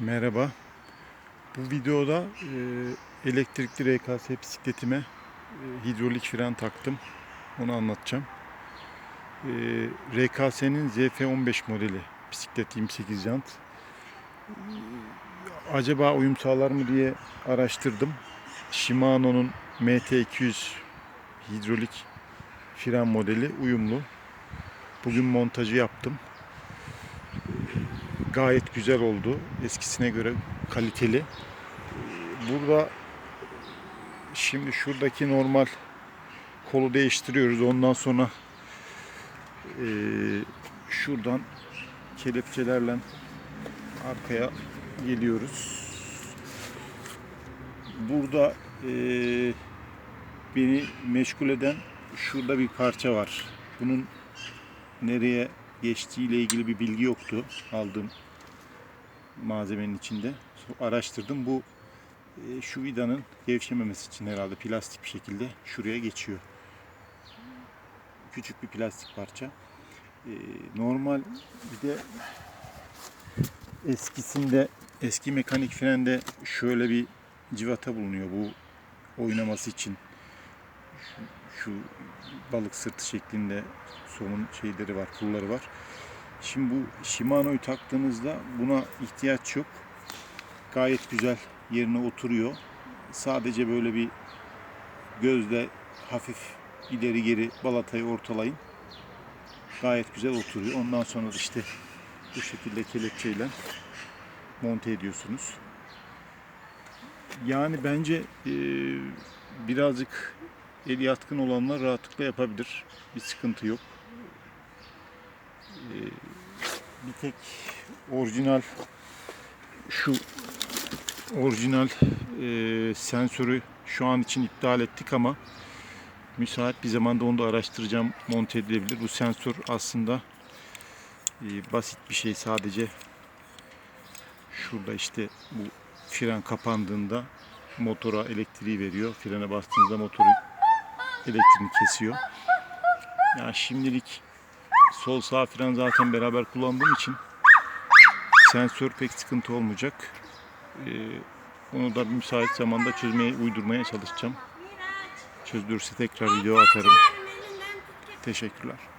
Merhaba. Bu videoda e, elektrikli RKS bisikletime e, hidrolik fren taktım. Onu anlatacağım. E, RKS'nin ZF15 modeli bisiklet 28 jant. E, acaba uyum sağlar mı diye araştırdım. Shimano'nun MT200 hidrolik fren modeli uyumlu. Bugün montajı yaptım gayet güzel oldu. Eskisine göre kaliteli. Burada şimdi şuradaki normal kolu değiştiriyoruz. Ondan sonra eee, şuradan kelepçelerle arkaya geliyoruz. Burada eee, beni meşgul eden şurada bir parça var. Bunun nereye geçtiğiyle ilgili bir bilgi yoktu aldığım malzemenin içinde. Araştırdım. Bu e, şu vidanın gevşememesi için herhalde plastik bir şekilde şuraya geçiyor. Küçük bir plastik parça. E, normal bir de eskisinde eski mekanik frende şöyle bir civata bulunuyor bu oynaması için. Şu, balık sırtı şeklinde somun şeyleri var, pulları var. Şimdi bu Shimano'yu taktığınızda buna ihtiyaç yok. Gayet güzel yerine oturuyor. Sadece böyle bir gözle hafif ileri geri balatayı ortalayın. Gayet güzel oturuyor. Ondan sonra işte bu şekilde kelepçeyle monte ediyorsunuz. Yani bence eee, birazcık eli yatkın olanlar rahatlıkla yapabilir. Bir sıkıntı yok. Ee, bir tek orijinal şu orijinal e, sensörü şu an için iptal ettik ama müsait bir zamanda onu da araştıracağım monte edilebilir. Bu sensör aslında e, basit bir şey sadece şurada işte bu fren kapandığında motora elektriği veriyor. Frene bastığınızda motoru elektriğini kesiyor. Yani şimdilik sol sağ fren zaten beraber kullandığım için sensör pek sıkıntı olmayacak. Ee, onu da müsait zamanda çözmeye, uydurmaya çalışacağım. Çözdürürse tekrar video atarım. Teşekkürler.